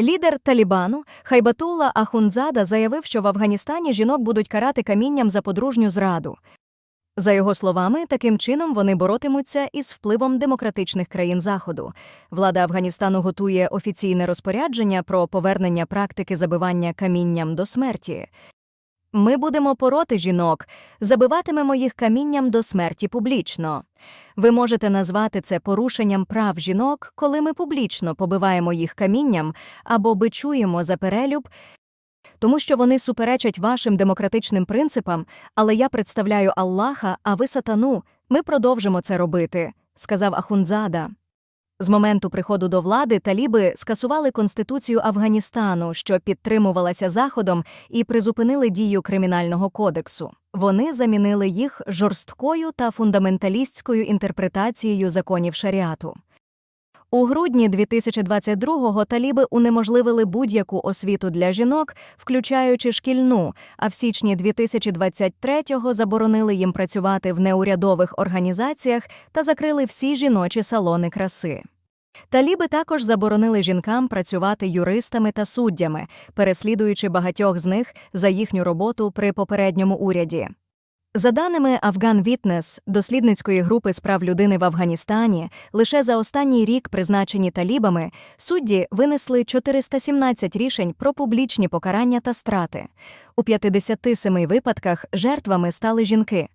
Лідер Талібану Хайбатулла Ахунзада заявив, що в Афганістані жінок будуть карати камінням за подружню зраду. За його словами, таким чином вони боротимуться із впливом демократичних країн Заходу. Влада Афганістану готує офіційне розпорядження про повернення практики забивання камінням до смерті. Ми будемо пороти жінок, забиватимемо їх камінням до смерті публічно. Ви можете назвати це порушенням прав жінок, коли ми публічно побиваємо їх камінням або бичуємо за перелюб, тому що вони суперечать вашим демократичним принципам, але я представляю Аллаха, а ви сатану. Ми продовжимо це робити, сказав Ахунзада. З моменту приходу до влади таліби скасували конституцію Афганістану, що підтримувалася Заходом, і призупинили дію кримінального кодексу. Вони замінили їх жорсткою та фундаменталістською інтерпретацією законів шаріату. У грудні 2022-го таліби унеможливили будь-яку освіту для жінок, включаючи шкільну, а в січні 2023-го заборонили їм працювати в неурядових організаціях та закрили всі жіночі салони краси. Таліби також заборонили жінкам працювати юристами та суддями, переслідуючи багатьох з них за їхню роботу при попередньому уряді. За даними Афган Вітнес, дослідницької групи з прав людини в Афганістані, лише за останній рік, призначені талібами, судді винесли 417 рішень про публічні покарання та страти. У 57 випадках жертвами стали жінки.